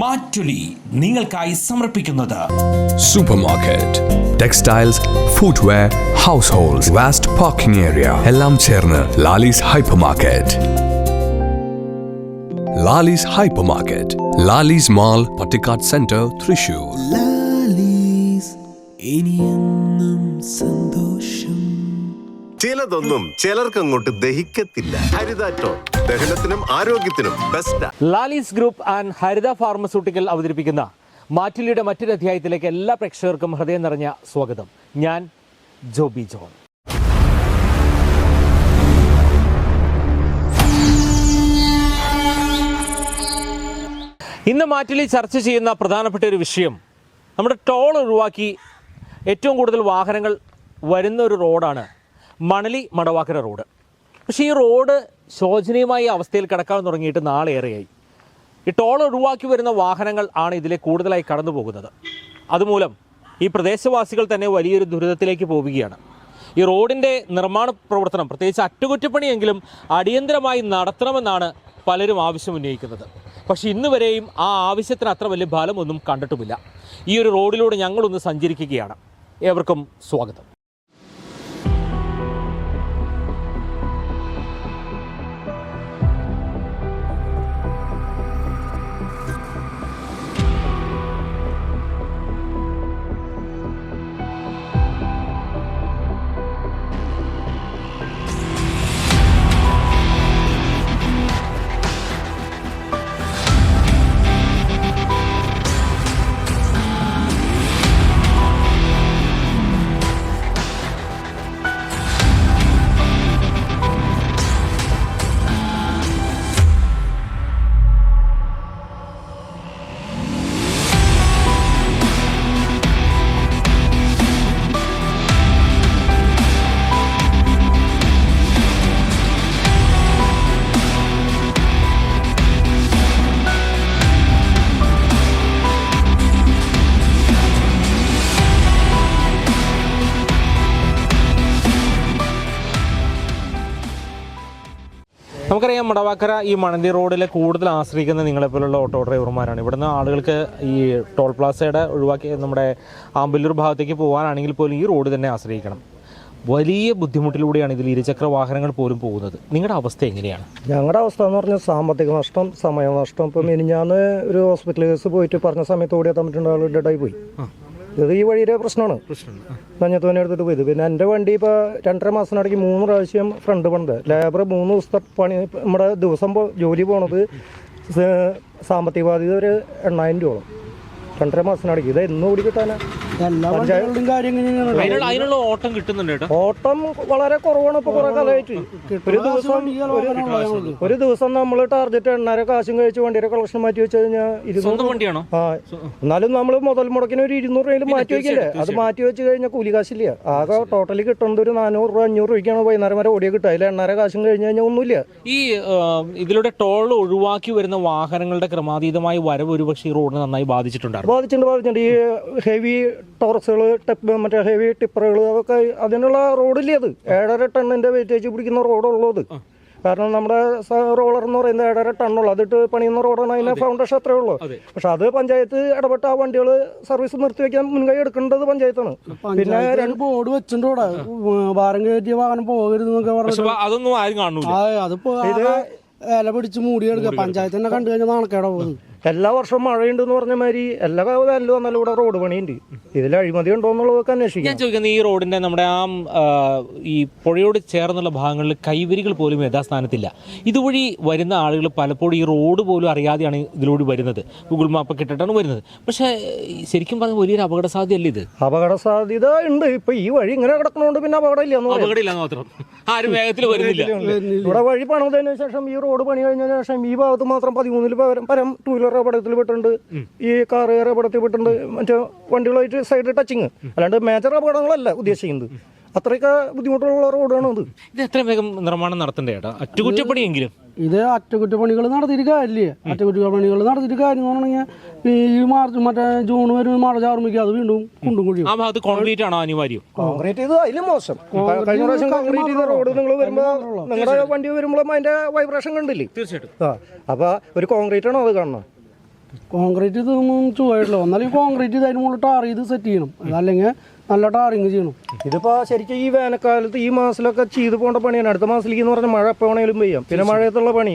മാറ്റുലി നിങ്ങൾക്കായി സമർപ്പിക്കുന്നത്. Supermarket textiles footwear house halls vast parking area എല്ലാം ചേർന്ന് Lalees hypermarket Lalees hypermarket Lalees mall Pattikkad centre Thrissur Lalees ഇനിയെന്നും സന്തോഷം. ചിലതൊന്നും ചിലർക്കങ്ങോട്ട് ദഹിക്കത്തില്ല. ഹരിതാറ്റോ. ദഹനത്തിനും ആരോഗ്യത്തിനും best Lalees group and Haritha pharmaceutical അവതരിപ്പിക്കുന്ന മാറ്റിലിയുടെ മറ്റൊരു അധ്യായത്തിലേക്ക് എല്ലാ പ്രേക്ഷകർക്കും ഹൃദയം നിറഞ്ഞ സ്വാഗതം. ഞാൻ ജോബി ജോൺ. ഇന്ന് മാറ്റിലി ചർച്ച ചെയ്യുന്ന പ്രധാനപ്പെട്ട ഒരു വിഷയം നമ്മുടെ ടോൾ ഒഴിവാക്കി ഏറ്റവും കൂടുതൽ വാഹനങ്ങൾ വരുന്ന ഒരു റോഡാണ് മണലി മടവാക്കര റോഡ്. പക്ഷേ ഈ റോഡ് ശോചനീയമായ അവസ്ഥയിൽ കിടക്കാൻ തുടങ്ങിയിട്ട് നാളേറെയായി. ഈ ടോൾ ഒഴിവാക്കി വരുന്ന വാഹനങ്ങൾ ആണ് ഇതിലെ കൂടുതലായി കടന്നു പോകുന്നത്. അതുമൂലം ഈ പ്രദേശവാസികൾ തന്നെ വലിയൊരു ദുരിതത്തിലേക്ക് പോവുകയാണ്. ഈ റോഡിന്റെ നിർമ്മാണ പ്രവർത്തനം പ്രത്യേകിച്ച് അറ്റകുറ്റപ്പണിയെങ്കിലും അടിയന്തരമായി നടത്തണമെന്നാണ് പലരും ആവശ്യം ഉന്നയിക്കുന്നത് പക്ഷേ ഇന്ന് വരെയും ആ ആവശ്യത്തിന് അത്ര വലിയ ഫലമൊന്നും കണ്ടിട്ടുമില്ല. ഈ ഒരു റോഡിലൂടെ ഞങ്ങളൊന്ന് സഞ്ചരിക്കുകയാണ്. ഏവർക്കും സ്വാഗതം. മടവാക്കര ഈ മണന്തി റോഡിലെ കൂടുതൽ ആശ്രയിക്കുന്ന നിങ്ങളെപ്പോലുള്ള ഓട്ടോ ഡ്രൈവർമാരാണ്. ഇവിടുന്ന് ആളുകൾക്ക് ഈ ടോൾ പ്ലാസയുടെ ഒഴിവാക്കി നമ്മുടെ ആമ്പല്ലൂർ ഭാഗത്തേക്ക് പോകാനാണെങ്കിൽ പോലും ഈ റോഡ് തന്നെ ആശ്രയിക്കണം. വലിയ ബുദ്ധിമുട്ടിലൂടെയാണ് ഇതിൽ ഇരുചക്ര വാഹനങ്ങൾ പോലും പോകുന്നത്. നിങ്ങളുടെ അവസ്ഥ എങ്ങനെയാണ്? ഞങ്ങളുടെ അവസ്ഥ എന്ന് പറഞ്ഞാൽ സാമ്പത്തിക നഷ്ടം സമയനഷ്ടം ഇപ്പം ഇനി ഞാൻ ഒരു ഹോസ്പിറ്റൽ കേസ് പോയിട്ട് പറഞ്ഞ സമയത്ത് ഓടി എത്താൻ പറ്റുന്ന ആൾ ഡെഡായി പോയി. ഇത് ഈ വഴിയിലെ പ്രശ്നമാണ്. നഞ്ഞത്തോനെ എടുത്തിട്ട് പോയത്. പിന്നെ എന്റെ വണ്ടി ഇപ്പോൾ രണ്ടര മാസത്തിനിടയ്ക്ക് മൂന്ന് പ്രാവശ്യം ഫ്രണ്ട് പണിത്. ലേബർ മൂന്ന് ദിവസത്തെ പണി നമ്മുടെ ദിവസം ജോലി പോണത് സാമ്പത്തിക ബാധ്യത ഒരു എണ്ണായിരം രൂപ. രണ്ടര മാസത്തിനിടയ്ക്ക്. ഇത് എന്നും കൂടി കാര്യം അതിനുള്ള അതിനുള്ള ഓട്ടം കിട്ടുന്നുണ്ട് കേട്ടോ. ഓട്ടം വളരെ കുറവാണ് ഇപ്പൊ കുറെ കാലമായിട്ട്. ഒരു ദിവസം ഒരു- ഒരു ദിവസം നമ്മൾ ടാർഗറ്റ് എണ്ണര കാശും കഴിച്ച് വണ്ടിയുടെ കളക്ഷൻ മാറ്റി വെച്ച് കഴിഞ്ഞാൽ സ്വന്തം ഇരുന്നൂറ് വണ്ടിയാണോ? ആ എന്നാലും നമ്മൾ മുതൽ മുടക്കിന് ഒരു ഇരുന്നൂറ് രൂപയിൽ മാറ്റി വെക്കില്ലേ? അത് മാറ്റി വെച്ച് കഴിഞ്ഞാൽ കൂലി കാശില്ല. ആകെ ടോട്ടലി കിട്ടുന്നത് ഒരു നാനൂറ് രൂപ അഞ്ഞൂറ് രൂപയ്ക്കാണ് വൈകുന്നേരം വരെ ഓടിയ കിട്ടുക. അതിൽ എണ്ണര കാശും കഴിഞ്ഞ് കഴിഞ്ഞാൽ ഒന്നുമില്ല. ഈ ആ, ഇതിലൂടെ ടോൾ ഒഴിവാക്കി വരുന്ന വാഹനങ്ങളുടെ ക്രമാതീതമായ വരവ് ഒരുപക്ഷെ ഈ റോഡിനെ നന്നായി ബാധിച്ചിട്ടുണ്ടായിരുന്നു. ബാധിച്ചിട്ടുണ്ട് ബാധിച്ചിട്ടുണ്ട്. ഈ ഹെവി ടോറസുകൾ ടെപ്പ് മറ്റേ ഹെവി ടിപ്പറുകൾ അതൊക്കെ അതിനുള്ള റോഡില്ലേ അത്. ഏഴര ടണ്ണിന്റെ വെയിറ്റേജ് പിടിക്കുന്ന റോഡുള്ളത് കാരണം നമ്മുടെ റോളർ എന്ന് പറയുന്നത് ഏഴര ടണ്ണുള്ളൂ. അതിട്ട് പണിയുന്ന റോഡാണ് അതിന്റെ ഫൗണ്ടേഷൻ അത്രേ ഉള്ളൂ. പക്ഷെ അത് പഞ്ചായത്ത് ഇടപെട്ട ആ വണ്ടികൾ സർവീസ് നിർത്തിവെക്കാൻ മുൻകൈ എടുക്കേണ്ടത് പഞ്ചായത്താണ്. പിന്നെ രണ്ട് ബോർഡ് വെച്ചിട്ടുണ്ട് ഭാരം കയറ്റിയ വാഹനം പോകരുത് എന്നൊക്കെ പക്ഷെ പറഞ്ഞു അതൊന്നും ആരും കാണൂല. അതിപ്പോ ഇല പിടിച്ച് മൂടിയെടുക്കുക. പഞ്ചായത്ത് തന്നെ കണ്ടു കഴിഞ്ഞാൽ നാണക്കേടാ പോകുന്നത് എല്ലാ വർഷവും മഴയുണ്ടെന്ന് പറഞ്ഞ മാതിരി എല്ലാ വേനലും വന്നാലും ഇവിടെ റോഡ് പണിയുണ്ട്. ഇതിൽ അഴിമതി ഉണ്ടോ എന്നുള്ളതൊക്കെ ഞാൻ അന്വേഷിക്കാം ചോദിക്കുന്നത് ഈ റോഡിന്റെ നമ്മുടെ ആ ഈ പുഴയോട് ചേർന്നുള്ള ഭാഗങ്ങളിൽ കൈവരികൾ പോലും യഥാസ്ഥാനത്തില്ല. ഇതുവഴി വരുന്ന ആളുകൾ പലപ്പോഴും ഈ റോഡ് പോലും അറിയാതെയാണ് ഇതിലൂടെ വരുന്നത്. ഗൂഗിൾ മാപ്പ് ഇട്ടിട്ടാണ് വരുന്നത്. പക്ഷേ ശരിക്കും പറഞ്ഞാൽ വലിയൊരു അപകട സാധ്യതയല്ല ഇത്? അപകട സാധ്യത ഉണ്ട്. ഇപ്പൊ ഈ വഴി ഇങ്ങനെ കിടക്കണോണ്ട് പിന്നെ അപകടമില്ല അപകടമില്ല എന്ന് പറയാം. അപകടമില്ലെന്ന് മാത്രം. ആരും വേഗത്തിൽ വരുന്നില്ല. ഇവിടെ വഴി പണിതതിനു ശേഷം ഈ റോഡ് പണി കഴിഞ്ഞതിന് ശേഷം ഈ ഭാഗത്ത് മാത്രം പതിമൂന്നിൽ പകരം പരം ടൂ വീലർ അപകടത്തിൽ പെട്ടുണ്ട് ഈ കാറുകാർ അപകടത്തിൽ പെട്ടുണ്ട് മറ്റേ വണ്ടികളായിട്ട് സൈഡ് ടച്ചിങ് അല്ലാണ്ട് മേജർ അപകടങ്ങളല്ല ഉദ്ദേശിക്കുന്നത്. അത്രയൊക്കെ ബുദ്ധിമുട്ടുള്ള റോഡാണ് അത്. ഇത് എത്ര വേഗം നിർമ്മാണം നടത്തണ്ടേ അറ്റകുറ്റപ്പണിയെങ്കിലും? ഇത് അറ്റകുറ്റപ്പണികൾ നടത്തിയിട്ട് കാര്യമില്ലേ അറ്റകുറ്റപ്പണികൾ നടത്തിയിട്ട് കാര്യം എന്ന് പറഞ്ഞാൽ ഈ മാർച്ച് മറ്റേ ജൂൺ വരെ മഴ ചാർമിക്കുക അത് വീണ്ടും കുണ്ടും കുഴിയും. ആ ഭാഗത്ത് കോൺക്രീറ്റ് ആണോ അനിവാര്യം? കോൺക്രീറ്റ് ചെയ്ത് അതിലും മോശം. കഴിഞ്ഞ പ്രാവശ്യം കോൺക്രീറ്റ് ചെയ്ത റോഡ് നിങ്ങൾ വരുമ്പോ നിങ്ങളുടെ വണ്ടി വരുമ്പോഴും അതിന്റെ വൈബ്രേഷൻ കണ്ടില്ലേ? തീർച്ചയായിട്ടും. ആ അപ്പൊ ഒരു കോൺക്രീറ്റ് ആണോ അത് കാണുന്നത്? കോൺക്രീറ്റ് ഇതൊന്നും എന്നാലും ഈ കോൺക്രീറ്റ് ചെയ്ത് അതിന് മുകളിൽ ടാർ ചെയ്ത് സെറ്റ് ചെയ്യണം. അതല്ലെങ്കിൽ നല്ല ടാറിങ് ചെയ്യണം. ഇതിപ്പോ ശരിക്കും ഈ വേനൽക്കാലത്ത് ഈ മാസത്തിലൊക്കെ ചെയ്തു പോകേണ്ട പണിയാണ്. അടുത്ത മാസത്തിലേക്ക് എന്ന് പറഞ്ഞാൽ മഴ എപ്പോൾ വേണമെങ്കിലും പെയ്യാം. പിന്നെ മഴയത്തുള്ള പണി.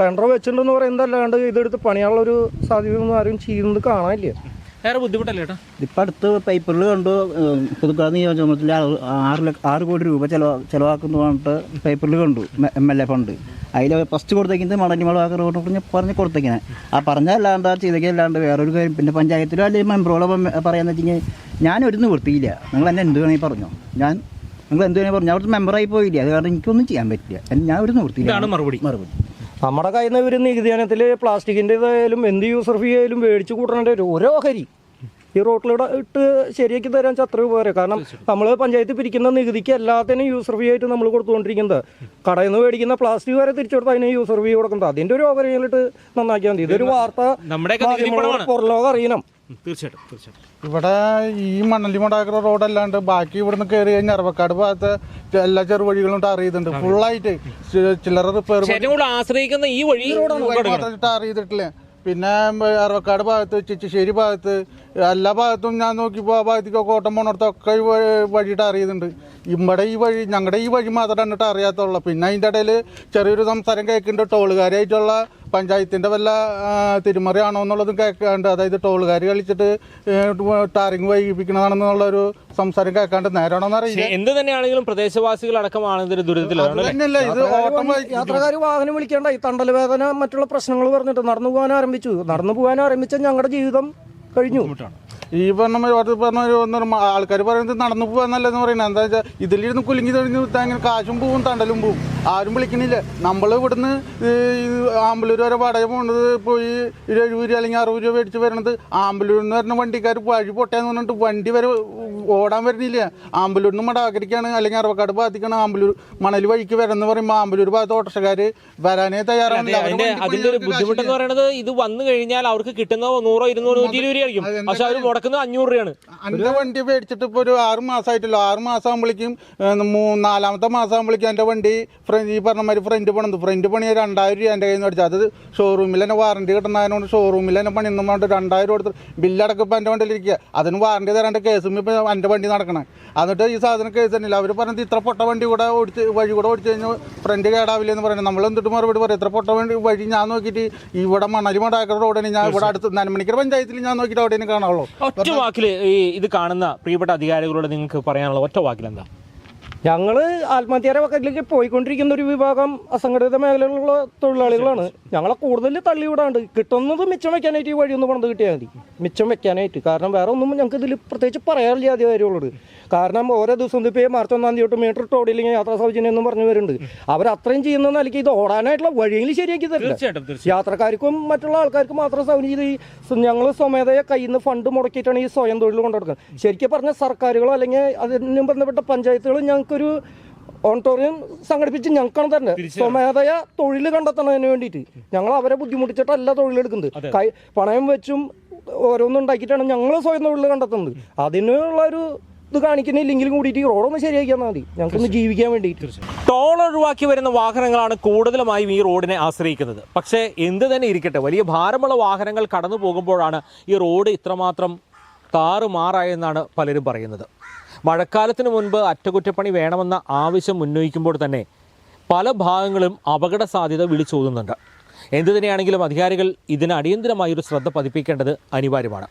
ടെൻഡർ വെച്ചിട്ടുണ്ടെന്ന് പറയുന്നതല്ലാണ്ട് ഇതെടുത്ത് പണിയാനുള്ള ഒരു സാധ്യതയൊന്നും ആരും ചെയ്യുന്നത് കാണാനില്ല. വേറെ ബുദ്ധിമുട്ടല്ലേ ചേട്ടാ ഇപ്പം അടുത്ത് പേപ്പറിൽ കണ്ടു പുതുക്കാട് നിയോജകമണ്ഡലത്തിൽ ആറ് ആറ് ലക്ഷ ആറ് കോടി രൂപ ചെലവ ചെലവാക്കുന്നു പറഞ്ഞിട്ട് പേപ്പറിൽ കണ്ടു എം എൽ എ ഫണ്ട് അതിൽ ഫസ്റ്റ് കൊടുത്തേക്കുന്നത് മണലിമളവാക്ക റോഡ് പറഞ്ഞ് പറഞ്ഞ് കൊടുത്തേക്കിനെ ആ പറഞ്ഞല്ലാണ്ട് ആ ചെയ്തേക്കല്ലാണ്ട് വേറൊരു കാര്യം പിന്നെ പഞ്ചായത്തിലോ അല്ലെങ്കിൽ മെമ്പറോളോ പറയാന്ന് വെച്ച് കഴിഞ്ഞാൽ ഞാൻ ഒരു നിവൃത്തിയില്ല. നിങ്ങൾ എന്നെ എന്ത് വേണമെങ്കിൽ പറഞ്ഞോ. ഞാൻ നിങ്ങൾ എന്ത് വേണമെങ്കിൽ പറഞ്ഞു. അവിടുത്തെ മെമ്പറായി പോയില്ല? അത് കാരണം എനിക്കൊന്നും ചെയ്യാൻ പറ്റില്ല. ഞാൻ ഒരു നിവൃത്തിയില്ല. മറുപടി. മറുപടി. നമ്മുടെ കയ്യിൽ നിന്ന് ഇവർ നികുതി പ്ലാസ്റ്റിക്കിന്റെ പ്ലാസ്റ്റിക്കിന്റെതായാലും എന്ത് യൂസർ ഫീ ആയാലും മേടിച്ച് കൂട്ടണേ ഒരു ഓരോ ഹരി ഈ റോട്ടിലൂടെ ഇട്ട് ശരിയാക്കി തരാൻ വെച്ചാൽ അത്ര ഉപകാരം. കാരണം നമ്മൾ പഞ്ചായത്ത് പിരിക്കുന്ന നികുതിക്ക് എല്ലാത്തിനും യൂസർ ഫീ ആയിട്ട് നമ്മൾ കൊടുത്തുകൊണ്ടിരിക്കുന്നത്. കടയിൽ നിന്ന് മേടിക്കുന്ന പ്ലാസ്റ്റിക് വരെ തിരിച്ചു കൊടുത്താൽ അതിന് യൂസർ ഫീ കൊടുക്കുന്നത്. അതിന്റെ ഒരു ഓവറിയിട്ട് നന്നാക്കിയാൽ മതി. ഇതൊരു വാർത്ത പുറം ലോകം പുറലോകം അറിയണം. തീർച്ചയായിട്ടും തീർച്ചയായിട്ടും. ഇവിടെ ഈ മണലി മടാക്കര റോഡല്ലാണ്ട് ബാക്കി ഇവിടുന്ന് കയറി കഴിഞ്ഞാൽ അറവക്കാട് ഭാഗത്ത് എല്ലാ ചെറുവഴികളും ടാർ ചെയ്തിട്ടുണ്ട്. ഫുള്ളായിട്ട് ചില്ലറ റിപ്പയർ ആശ്രയിക്കുന്ന ഈ വഴി ടാർ ചെയ്തിട്ടില്ല? പിന്നെ അറവക്കാട് ഭാഗത്ത് ചിച്ചിശ്ശേരി ഭാഗത്ത് എല്ലാ ഭാഗത്തും ഞാൻ നോക്കിയപ്പോൾ ആ ഭാഗത്തേക്ക് കോട്ടം പോണടത്തൊക്കെ ഈ വഴി- ടാർ ചെയ്തിട്ടുണ്ട് ഇവിടെ ഈ വഴി ഞങ്ങളുടെ ഈ വഴി മാത്രമാണ് ടാർ അറിയാത്തുള്ളൂ. പിന്നെ അതിന്റെ ഇടയിൽ ചെറിയൊരു സംസാരം കേൾക്കുന്നുണ്ട്. ടോളുകാരായിട്ടുള്ള പഞ്ചായത്തിന്റെ വല്ല തിരുമറിയാണോ എന്നുള്ളതും കേൾക്കാണ്ട്. അതായത് ടോളുകാർ കളിച്ചിട്ട് ടാറിങ് വൈകിപ്പിക്കണതാണെന്നുള്ളൊരു സംസാരം കേൾക്കാണ്ട്. നേരാണോന്ന് അറിയില്ല. എന്ത് തന്നെയാണെങ്കിലും പ്രദേശവാസികൾ അടക്കമാണ് ദുരിതത്തിലാണ് അത് തന്നെയല്ല. ഇത് ഓട്ടം യാത്രക്കാർ വാഹനം വിളിക്കേണ്ട. ഈ തണ്ടൽ വേദന മറ്റുള്ള പ്രശ്നങ്ങൾ പറഞ്ഞിട്ട് നടന്നു പോകാൻ ആരംഭിച്ചു. നടന്നു പോകാൻ ആരംഭിച്ച ഞങ്ങളുടെ ജീവിതം കഴിഞ്ഞു. ഈ പറഞ്ഞ പറഞ്ഞ ആൾക്കാർ പറയുന്നത് നടന്നു പോകാന്നല്ലെന്ന് പറയുന്നത്. എന്താ വെച്ചാൽ ഇതിലിരുന്ന് കുലുങ്ങി തെളിഞ്ഞ് ഇങ്ങനെ കാശും പോവും തണ്ടലും പോവും. ആരും വിളിക്കണില്ല. നമ്മൾ ഇവിടുന്ന് ആമ്പലൂർ വരെ വാടക പോകുന്നത് പോയി ഒരു എഴുപത് രൂപ അല്ലെങ്കിൽ അറുപത് രൂപ മേടിച്ച് വരണത് ആമ്പലൂരിൽ നിന്ന് വരുന്ന വണ്ടിക്കാർ വഴി പൊട്ടേന്ന് പറഞ്ഞിട്ട് വണ്ടി വരെ ഓടാൻ വരുന്നില്ല. ആമ്പലൂരിൽ നിന്ന് മടാകരിക്കാണ് അല്ലെങ്കിൽ അറവക്കാട് ഭാഗത്തേക്കാണ് ആമ്പലൂർ മണൽ വഴിക്ക് വരണമെന്ന് പറയുമ്പോൾ ആമ്പലൂർ ഭാഗത്ത് ഓട്ടോഷക്കാർ വരാനേ തയ്യാറാണ് അതിന്റെ ഒരു പണിയാൻ ബുദ്ധിമുട്ടെന്ന് പറയുന്നത് ഇത് വന്നു കഴിഞ്ഞാൽ അവർക്ക് കിട്ടുന്ന നൂറോ ഇരുന്നൂറോ നൂറ്റി ഇരുപത് രൂപയായിരിക്കും. പക്ഷെ അവർ മുടക്കുന്നത് അഞ്ഞൂറ് രൂപയാണ്. എന്റെ വണ്ടി മേടിച്ചിട്ട് ഇപ്പോൾ ഒരു ആറ് മാസമായിട്ടല്ലോ ആറ് മാസം ആകുമ്പോഴേക്കും നാലാമത്തെ മാസം ആകുമ്പോഴേക്കും എന്റെ വണ്ടി ഫ്രണ്ട് ഈ പറഞ്ഞ മാതിരി ഫ്രണ്ട് പണിത് ഫ്രണ്ട് പണി രണ്ടായിരം രൂപ എന്റെ കയ്യിൽ നിന്ന് അടിച്ചത് അത് ഷോറൂമിൽ തന്നെ വാറണ്ടി കിട്ടുന്നതിനോട് ഷോറൂമിൽ തന്നെ പണി ഒന്നും വേണ്ട രണ്ടായിരം കൊടുത്ത് ബില്ലടക്കം ഇപ്പോൾ എന്റെ വണ്ടിയിലിരിക്കുക അതിന് വാറണ്ടി തരാണ്ട് കേസും ഇപ്പോൾ എന്റെ വണ്ടി നടക്കണം. എന്നിട്ട് ഈ സാധനം കേസ് തന്നെയില്ല? അവർ പറഞ്ഞത് ഇത്ര പൊട്ട വണ്ടി കൂടെ ഓടിച്ച് വഴി കൂടെ ഓടിച്ച് കഴിഞ്ഞാൽ ഫ്രണ്ട് കേടാവില്ല എന്ന് പറയുന്നത്. നമ്മൾ എന്നിട്ട് മറുപടി പറയും? ഇത്ര പൊട്ട വണ്ടി വഴി ഞാൻ നോക്കിയിട്ട് ഇവിടെ മണലി മടാക്കർ റോഡിന് ഞാൻ ഇവിടെ അടുത്ത് നന്മണിക്കര പഞ്ചായത്തിൽ ഞാൻ നോക്കിയിട്ട് അവിടെ കാണാവുള്ളൂ ഒറ്റ വാക്കിൽ ഈ ഇത് കാണുന്ന പ്രിയപ്പെട്ട അധികാരികളോട് നിങ്ങൾക്ക് പറയാനുള്ള ഒറ്റ വാക്കിൽ എന്താ ഞങ്ങൾ ആത്മഹത്യയുടെ വക്കത്തിലേക്ക് പോയിക്കൊണ്ടിരിക്കുന്ന ഒരു വിഭാഗം അസംഘടിത മേഖലയിലുള്ള തൊഴിലാളികളാണ്. ഞങ്ങളെ കൂടുതൽ തള്ളിവിടാണ്ട് കിട്ടുന്നത് മിച്ചം വെക്കാനായിട്ട് ഈ വഴി ഒന്ന് പണിത് കിട്ടിയാൽ മതി. മിച്ചം വെക്കാനായിട്ട്. കാരണം വേറെ ഒന്നും ഞങ്ങൾക്ക് ഇതിൽ പ്രത്യേകിച്ച് പറയാനില്ല അധികാരികളോട് കാരണം ഓരോ ദിവസം ഇപ്പോൾ ഈ മാർച്ച് ഒന്നാം തീയതി തൊട്ട് മീറ്റർ ഓടിയില്ലെങ്കിൽ യാത്രാ സൗജന്യം എന്നും പറഞ്ഞു വരുന്നുണ്ട്. അവർ അത്രയും ചെയ്യുന്ന നിലയ്ക്ക് ഇത് ഓടാനായിട്ടുള്ള വഴിയെങ്കിലും ശരിയാക്കി തരില്ല. യാത്രക്കാർക്കും മറ്റുള്ള ആൾക്കാർക്കും മാത്രം സൗജന്യം ഈ ഞങ്ങൾ സ്വമേധയെ കയ്യിൽ നിന്ന് ഫണ്ട് മുടക്കിയിട്ടാണ് ഈ സ്വയം തൊഴിൽ കൊണ്ടുനടക്കുന്നത്. ശരിക്കും പറഞ്ഞ സർക്കാരുകളോ അല്ലെങ്കിൽ അതിനും ബന്ധപ്പെട്ട പഞ്ചായത്തുകളും ഞങ്ങൾക്കൊരു ഓൺടോറിയം സംഘടിപ്പിച്ച് ഞങ്ങൾക്കാണ് തന്നെ സ്വമേധയ തൊഴിൽ കണ്ടെത്തുന്നതിന് വേണ്ടിയിട്ട്. ഞങ്ങൾ അവരെ ബുദ്ധിമുട്ടിച്ചിട്ടല്ല തൊഴിലെടുക്കുന്നത്. കൈ പണയം വെച്ചും ഓരോന്നും ഉണ്ടാക്കിയിട്ടാണ് ഞങ്ങൾ സ്വയം തൊഴിൽ കണ്ടെത്തുന്നത്. അതിനുള്ള ഒരു ഇത് കാണിക്കുന്നില്ലെങ്കിലും കൂടിയിട്ട് റോഡൊന്ന് ശരിയാക്കിയാൽ മതി. ഞങ്ങൾക്കൊന്ന് ജീവിക്കാൻ വേണ്ടിയിട്ട്. ടോൾ ഒഴിവാക്കി വരുന്ന വാഹനങ്ങളാണ് കൂടുതലുമായും ഈ റോഡിനെ ആശ്രയിക്കുന്നത്. പക്ഷേ എന്ത് തന്നെ ഇരിക്കട്ടെ. വലിയ ഭാരമുള്ള വാഹനങ്ങൾ കടന്നു പോകുമ്പോഴാണ് ഈ റോഡ് ഇത്രമാത്രം താറുമാറായെന്നാണ് പലരും പറയുന്നത്. മഴക്കാലത്തിന് മുൻപ് അറ്റകുറ്റപ്പണി വേണമെന്ന ആവശ്യം ഉന്നയിക്കുമ്പോൾ തന്നെ പല ഭാഗങ്ങളും അപകട സാധ്യത വിളിച്ചോതുന്നുണ്ട്. എന്തു തന്നെയാണെങ്കിലും അധികാരികൾ ഇതിന് അടിയന്തരമായൊരു ശ്രദ്ധ പതിപ്പിക്കേണ്ടത് അനിവാര്യമാണ്.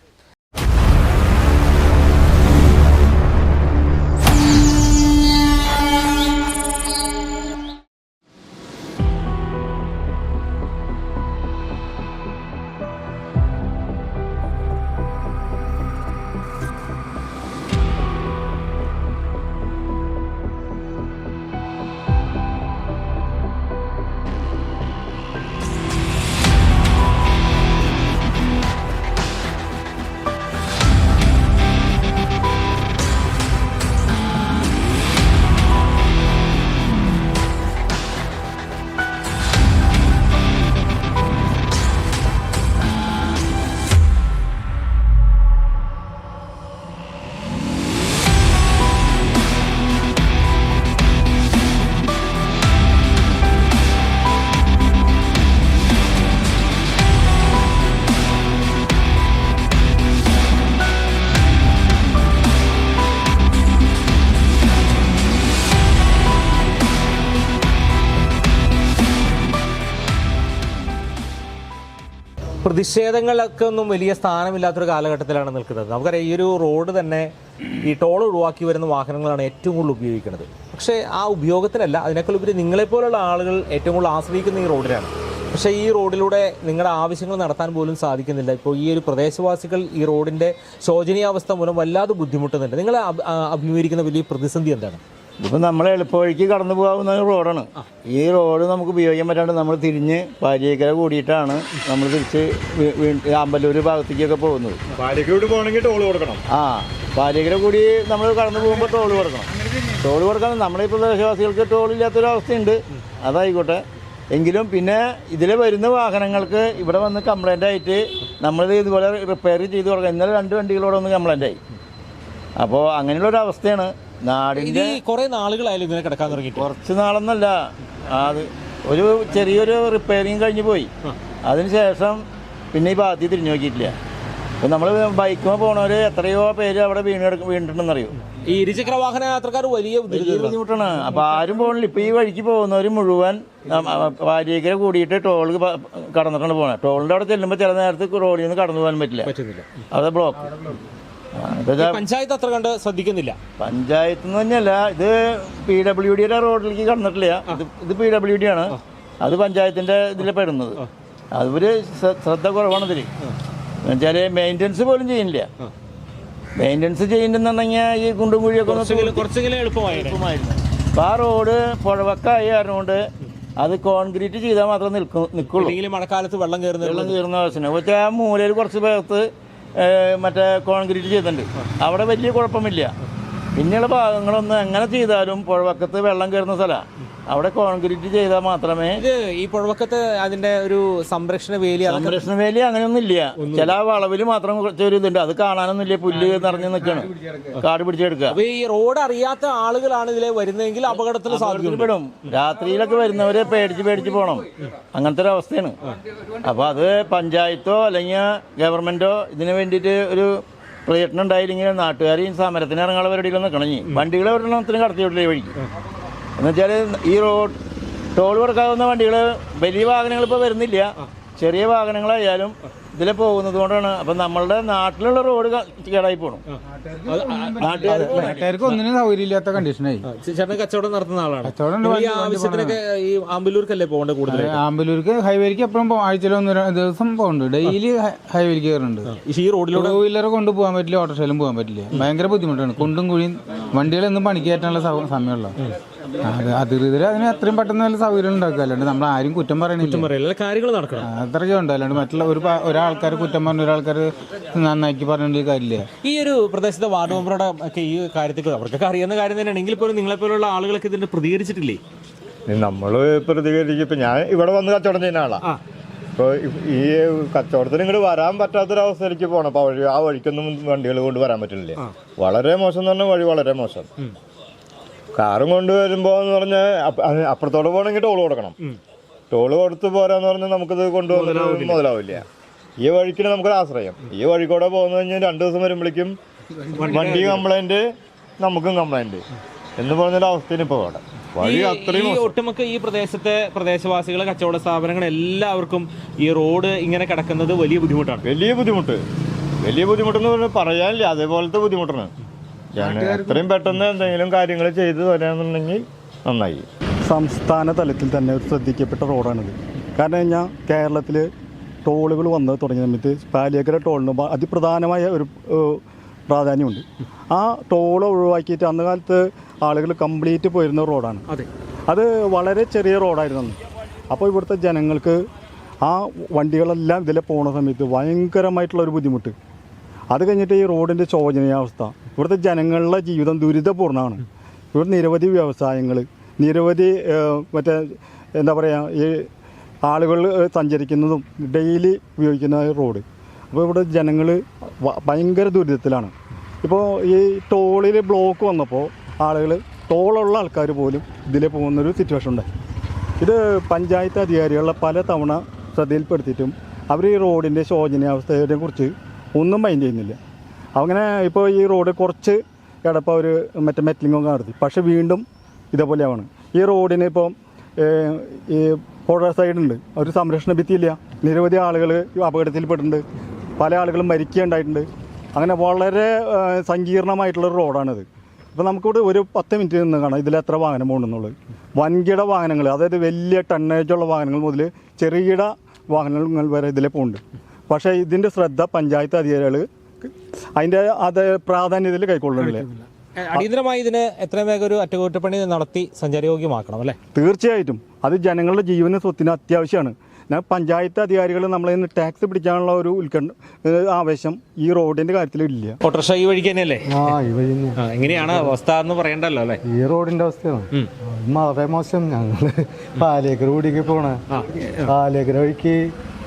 പ്രതിഷേധങ്ങളൊക്കെ ഒന്നും വലിയ സ്ഥാനമില്ലാത്തൊരു കാലഘട്ടത്തിലാണ് നിൽക്കുന്നത്. നമുക്കറിയാം ഈ ഒരു റോഡ് തന്നെ ഈ ടോൾ ഒഴിവാക്കി വരുന്ന വാഹനങ്ങളാണ് ഏറ്റവും കൂടുതൽ ഉപയോഗിക്കുന്നത്. പക്ഷേ ആ ഉപയോഗത്തിനല്ല അതിനേക്കാൾ ഉപരി നിങ്ങളെപ്പോലുള്ള ആളുകൾ ഏറ്റവും കൂടുതൽ ആശ്രയിക്കുന്ന ഈ റോഡിലാണ്. പക്ഷേ ഈ റോഡിലൂടെ നിങ്ങളുടെ ആവശ്യങ്ങൾ നടത്താൻ പോലും സാധിക്കുന്നില്ല. ഇപ്പോൾ ഈ ഒരു പ്രദേശവാസികൾ ഈ റോഡിന്റെ ശോചനീയാവസ്ഥ മൂലം വല്ലാതെ ബുദ്ധിമുട്ടുന്നുണ്ട്. നിങ്ങൾ അഭിമുഖീകരിക്കുന്ന വലിയ പ്രതിസന്ധി എന്താണ്? ഇപ്പം നമ്മൾ എളുപ്പവഴിക്ക് കടന്നു പോകാവുന്ന റോഡാണ്. ഈ റോഡ് നമുക്ക് ഉപയോഗിക്കാൻ പറ്റാണ്ട് നമ്മൾ തിരിഞ്ഞ് പാലിയേക്കര കൂടിയിട്ടാണ് നമ്മൾ തിരിച്ച് അമ്പലൂർ ഭാഗത്തേക്കൊക്കെ പോകുന്നത്. പാലിക്കോട് പോകണമെങ്കിൽ ടോൾ കൊടുക്കണം. ആ പാലിയേക്കര കൂടി നമ്മൾ കടന്നു പോകുമ്പോൾ ടോൾ കൊടുക്കണം. ടോൾ കൊടുക്കാൻ നമ്മുടെ ഈ പ്രദേശവാസികൾക്ക് ടോൾ ഇല്ലാത്തൊരവസ്ഥയുണ്ട്. അതായിക്കോട്ടെ. എങ്കിലും പിന്നെ ഇതിൽ വരുന്ന വാഹനങ്ങൾക്ക് ഇവിടെ വന്ന് കംപ്ലൈന്റ് ആയിട്ട് നമ്മൾ ഇതുപോലെ റിപ്പയർ ചെയ്ത് കൊടുക്കാം ഇന്നലെ രണ്ട് വണ്ടികളോടെ ഒന്ന് കംപ്ലൈന്റ് ആയി. അപ്പോൾ അങ്ങനെയുള്ള ഒരു അവസ്ഥയാണ് നാടിന്റെ കുറേ നാളുകളായാലും ഇങ്ങനെ കിടക്കാൻ തുടങ്ങിയിട്ട്. കുറച്ച് നാളൊന്നല്ല. അത് ഒരു ചെറിയൊരു റിപ്പയറിങ് കഴിഞ്ഞ് പോയി. അതിനുശേഷം പിന്നെ ഈ ഭാഗത്ത് തിരിഞ്ഞു നോക്കിയിട്ടില്ല. ഇപ്പം നമ്മൾ ബൈക്കുമ്പോൾ പോണവർ എത്രയോ പേര് അവിടെ വീണ് വീണിട്ടുണ്ടെന്നറിയോ? ഈ ഇരുചക്ര വാഹന യാത്രക്കാർ വലിയ ബുദ്ധിമുട്ടാണ്. അപ്പോൾ ആരും പോകണില്ല ഇപ്പം ഈ വഴിക്ക് പോകുന്നവർ മുഴുവൻ വാരിയേക്കര കൂടിയിട്ട് ടോൾ കടന്നിട്ടാണ് പോകുന്നത് ടോളിന്റെ അവിടെ ചെല്ലുമ്പോൾ ചില നേരത്ത് റോഡിൽ നിന്ന് കടന്നു പോകാൻ പറ്റില്ല. പറ്റുന്നില്ല. അവിടെ ബ്ലോക്ക്. പഞ്ചായത്ത് അത്ര കണ്ട് ശ്രദ്ധിക്കുന്നില്ല. പഞ്ചായത്ത് എന്ന് തന്നെയല്ല ഇത് പി ഡബ്ല്യു ഡിയുടെ റോഡിലേക്ക് കടന്നിട്ടില്ല. ഇത് ഇത് പി ഡബ്ല്യു ഡി ആണ്. അത് പഞ്ചായത്തിന്റെ ഇതിൽ പെടുന്നത്. അതൊരു ശ്രദ്ധ കുറവാണ് ഇതിൽ എന്നുവെച്ചാൽ മെയിന്റനൻസ് പോലും ചെയ്യുന്നില്ല. മെയിന്റനൻസ് ചെയ്യുന്നുണ്ടെങ്കിൽ ഈ കുണ്ടും കുഴിയൊക്കെ ഒന്ന് കുറച്ചെങ്കിലും എളുപ്പമായിരുന്നു. അപ്പോൾ ആ റോഡ് പുഴവക്കായി കാരണമുണ്ട് അത് കോൺക്രീറ്റ് ചെയ്താൽ മാത്രം നിൽക്കും നിൽക്കുള്ളൂ. മഴക്കാലത്ത് വെള്ളം കയറുന്ന വെള്ളം കയറുന്ന ആവശ്യമാണ് പക്ഷേ ആ മൂലയിൽ കുറച്ച് ഭാഗത്ത് ഏഹ്, മറ്റേ കോൺക്രീറ്റ് ചെയ്തിട്ടുണ്ട്. അവിടെ വലിയ കുഴപ്പമില്ല. പിന്നെയുള്ള ഭാഗങ്ങളൊന്നും എങ്ങനെ ചെയ്താലും പുഴവക്കത്ത് വെള്ളം കയറുന്ന സ്ഥലമാണ് അവിടെ കോൺക്രീറ്റ് ചെയ്താൽ മാത്രമേ ഈ പുഴവക്കത്ത് അതിന്റെ ഒരു സംരക്ഷണ വേലി സംരക്ഷണ വേലി അങ്ങനെയൊന്നും ഇല്ല ചില വളവിൽ മാത്രം കുറച്ചൊരു ഇതുണ്ട്. അത് കാണാനൊന്നും ഇല്ല പുല്ല് നിറഞ്ഞു നിൽക്കണം കാട് പിടിച്ചെടുക്കുക അപ്പൊ ഈ റോഡ് അറിയാത്ത ആളുകളാണ് ഇതിലെ വരുന്നതെങ്കിൽ അപകടത്തിന് സാധ്യതപ്പെടും പെടും. രാത്രിയിലൊക്കെ വരുന്നവരെ പേടിച്ച് പേടിച്ച് പോകണം അങ്ങനത്തെ ഒരു അവസ്ഥയാണ്. അപ്പൊ അത് പഞ്ചായത്തോ അല്ലെങ്കിൽ ഗവൺമെന്റോ ഇതിനു വേണ്ടിയിട്ട് ഒരു പ്രയത്നം ഉണ്ടായില്ലെങ്കിൽ നാട്ടുകാർ ഈ സമരത്തിന് ഇറങ്ങാനുള്ള പരിപാടിയിൽ നിൽക്കണം ഇനി. വണ്ടികളെ ഒരെണ്ണത്തിന് കടത്തി വിടില്ല വഴിക്ക് എന്നുവെച്ചാൽ ഈ റോഡ് ടോൾ കൊടുക്കാവുന്ന വണ്ടികൾ വലിയ വാഹനങ്ങൾ ഇപ്പോൾ വരുന്നില്ല ചെറിയ വാഹനങ്ങളായാലും ഇതിലെ പോകുന്നത് കൊണ്ടാണ്. അപ്പൊ നമ്മളുടെ നാട്ടിലുള്ള റോഡ് കേടായി പോണു. നാട്ടുകാർക്ക് ഒന്നിനും സൗകര്യമില്ലാത്ത കണ്ടീഷനായി ചേട്ടൻ കച്ചവടം നടത്തുന്ന ആളാണ്. ഈ ആവശ്യത്തിനൊക്കെ ഈ പോകേണ്ടത് കൂടുതൽ ആമ്പലൂർക്ക് ഹൈവേക്ക് എപ്പോഴും ആഴ്ചയിൽ ഒന്ന് ദിവസം പോകുന്നുണ്ട് ഡെയിലി ഹൈവേക്ക് കയറുന്നുണ്ട് ഈ റോഡിലൂടെ ടൂ വീലർ കൊണ്ട് പോകാൻ പറ്റില്ല ഓട്ടോറിക്ഷയിലും പോകാൻ പറ്റില്ല. ഭയങ്കര ബുദ്ധിമുട്ടാണ്. കുണ്ടും കുഴിയും വണ്ടികളൊന്നും പണിക്ക് കയറ്റാനുള്ള സമയമുള്ള. അത് അധികൃതർ അതിന് എത്രയും പെട്ടെന്ന് നല്ല സൗകര്യം ഉണ്ടാക്കുക. അല്ലാണ്ട് നമ്മൾ ആരും കുറ്റം പറയണില്ല പറയില്ല കാര്യങ്ങൾ നടക്കണം. അത്രയ്ക്ക് ഉണ്ട് അല്ലാണ്ട് മറ്റുള്ള ഒരു പ- ഒരാൾക്കാർ കുറ്റം പറഞ്ഞ ഒരാൾക്കാർ നന്നാക്കി പറഞ്ഞിട്ട് കാര്യമില്ല. ഈ ഒരു പ്രദേശത്തെ വാർഡ് മെമ്പറുടെ ഒക്കെ ഈ കാര്യത്തിൽ അവർക്കൊക്കെ അറിയുന്ന കാര്യം തന്നെയാണ്. എങ്കിൽ പോലും നിങ്ങളെപ്പോലുള്ള ആളുകളൊക്കെ ഇതിന്റെ പ്രതികരിച്ചിട്ടില്ലേ? നമ്മൾ പ്രതികരിക്കും. ഇപ്പം ഞാൻ ഇവിടെ വന്ന് കച്ചവടം ചെയ്യുന്ന ആളാ. ഇപ്പോൾ ഈ കച്ചവടത്തിന് ഇങ്ങോട്ട് വരാൻ പറ്റാത്തൊരവസ്ഥയിലേക്ക് പോകണം അപ്പോൾ വഴി ആ വഴിക്കൊന്നും വണ്ടികൾ കൊണ്ട് വരാൻ പറ്റില്ല വളരെ മോശം എന്ന് പറഞ്ഞാൽ വഴി വളരെ മോശം. കാറും കൊണ്ടുവരുമ്പോൾ എന്ന് പറഞ്ഞാൽ അപ്പ- അത് പോകണമെങ്കിൽ ടോൾ കൊടുക്കണം. ടോൾ കൊടുത്ത് പോരാന്ന് പറഞ്ഞാൽ നമുക്കിത് കൊണ്ടുപോകുന്നത് മുതലാവില്ല. ഈ വഴിക്ക് നമുക്കൊരു ആശ്രയം. ഈ വഴി കൂടെ പോകുന്ന കഴിഞ്ഞാൽ രണ്ട് ദിവസം വരുമ്പോഴേക്കും വണ്ടി കംപ്ലൈന്റ് നമുക്കും കംപ്ലൈന്റ് എന്ന് പറഞ്ഞൊരു അവസ്ഥയാണ് ഇപ്പോൾ അവിടെ. വഴി ഈ- അത്രയും ഈ മോശം. ഒട്ടുമിക്ക ഈ പ്രദേശത്തെ പ്രദേശവാസികളെ കച്ചവട സ്ഥാപനങ്ങൾ എല്ലാവർക്കും ഈ റോഡ് ഇങ്ങനെ കിടക്കുന്നത് വലിയ ബുദ്ധിമുട്ടാണ്. വലിയ ബുദ്ധിമുട്ട്. വലിയ ബുദ്ധിമുട്ടെന്ന് പറഞ്ഞാൽ പറയാനില്ല. അതേപോലത്തെ ബുദ്ധിമുട്ടാണ്. ഞാൻ എത്രയും പെട്ടെന്ന് എന്തെങ്കിലും കാര്യങ്ങൾ ചെയ്തു തരാന്നുണ്ടെങ്കിൽ നന്നായി. സംസ്ഥാന തലത്തിൽ തന്നെ ഒരു ശ്രദ്ധിക്കപ്പെട്ട റോഡാണിത്. കാരണം കഴിഞ്ഞാൽ കേരളത്തിൽ ടോളുകൾ വന്ന് തുടങ്ങിയ സമയത്ത് പാലിയേക്കര ടോളിന് അതിപ്രധാനമായ ഒരു പ്രാധാന്യമുണ്ട്. ആ ടോൾ ഒഴിവാക്കിയിട്ട് അന്ന് കാലത്ത് ആളുകൾ കംപ്ലീറ്റ് പോയിരുന്ന റോഡാണ്. അതെ. അത് വളരെ ചെറിയ റോഡായിരുന്നു അന്ന്. അപ്പോൾ ഇവിടുത്തെ ജനങ്ങൾക്ക് ആ വണ്ടികളെല്ലാം ഇതിലെ പോണ സമയത്ത് ഭയങ്കരമായിട്ടുള്ള ഒരു ബുദ്ധിമുട്ട്. അത് കഴിഞ്ഞിട്ട് ഈ റോഡിന്റെ ശോചനീയാവസ്ഥ ഇവിടുത്തെ ജനങ്ങളുടെ ജീവിതം ദുരിതപൂർണമാണ് ഇവിടെ നിരവധി വ്യവസായങ്ങൾ നിരവധി മറ്റേ എന്താ പറയുക ഈ ആളുകൾ സഞ്ചരിക്കുന്നതും ഡെയിലി ഉപയോഗിക്കുന്ന റോഡ്. അപ്പോൾ ഇവിടെ ജനങ്ങൾ ഭയങ്കര ദുരിതത്തിലാണ്. ഇപ്പോൾ ഈ ടോളിൽ ബ്ലോക്ക് വന്നപ്പോൾ ആളുകൾ ടോളുള്ള ആൾക്കാർ പോലും ഇതിൽ പോകുന്നൊരു സിറ്റുവേഷൻ ഉണ്ട് ഇത് പഞ്ചായത്ത് അധികാരികളെ പല തവണ ശ്രദ്ധയിൽപ്പെടുത്തിയിട്ടും അവർ ഈ റോഡിന്റെ ശോചനീയാവസ്ഥയെ കുറിച്ച് ഒന്നും മൈൻഡ് ചെയ്യുന്നില്ല. അങ്ങനെ ഇപ്പോൾ ഈ റോഡ് കുറച്ച് കിടപ്പ് അവർ മറ്റേ മെറ്റലിങ്ങൊക്കെ നടത്തി. പക്ഷേ വീണ്ടും ഇതേപോലെയാണ്. ഈ റോഡിന് ഇപ്പം ഈ പുഴ സൈഡുണ്ട് ഒരു സംരക്ഷണ ഭിത്തിയില്ല നിരവധി ആളുകൾ അപകടത്തിൽപ്പെട്ടിട്ടുണ്ട്. പല ആളുകളും മരിക്കുകയുണ്ടായിട്ടുണ്ട്. അങ്ങനെ വളരെ സങ്കീർണമായിട്ടുള്ള റോഡാണിത് അപ്പോൾ നമുക്കിവിടെ ഒരു പത്ത് മിനിറ്റ് നിന്ന് കാണാം ഇതിൽ എത്ര വാഹനം പോകുന്നുള്ളത് വൻകിട വാഹനങ്ങൾ അതായത് വലിയ ടണ്ണേജുള്ള വാഹനങ്ങൾ മുതൽ ചെറുകിട വാഹനങ്ങൾ വരെ ഇതിലെ പോകുന്നുണ്ട് പക്ഷേ ഇതിന്റെ ശ്രദ്ധ പഞ്ചായത്ത് അധികാരികൾ അതിന്റെ അത് പ്രാധാന്യത്തിൽ കൈക്കൊള്ളുന്നില്ല. അടിയന്തരമായി ഇതിനെ എത്രയും വേഗം ഒരു അറ്റകുറ്റപ്പണി നടത്തി സഞ്ചാരയോഗ്യമാക്കണം അല്ലേ? തീർച്ചയായിട്ടും. അത് ജനങ്ങളുടെ ജീവനും സ്വത്തിനും അത്യാവശ്യമാണ്. ഞാൻ പഞ്ചായത്ത് അധികാരികൾ നമ്മളെ നിന്ന് ടാക്സ് പിടിക്കാനുള്ള ഒരു ഉത്കണ്ഠ ആവേശം ഈ റോഡിന്റെ കാര്യത്തിൽ ഇല്ല. ഓട്ടോറിക്ഷ ഈ വഴിക്ക് തന്നെയല്ലേ? എങ്ങനെയാണ് അവസ്ഥ എന്ന് പറയണ്ടല്ലോ അല്ലേ? ഈ റോഡിന്റെ അവസ്ഥയാണ്. വളരെ മോശം ഞങ്ങൾ. പാലേക്കര കൂടിക്ക് പോണേ. പാലേക്കര വഴിക്ക്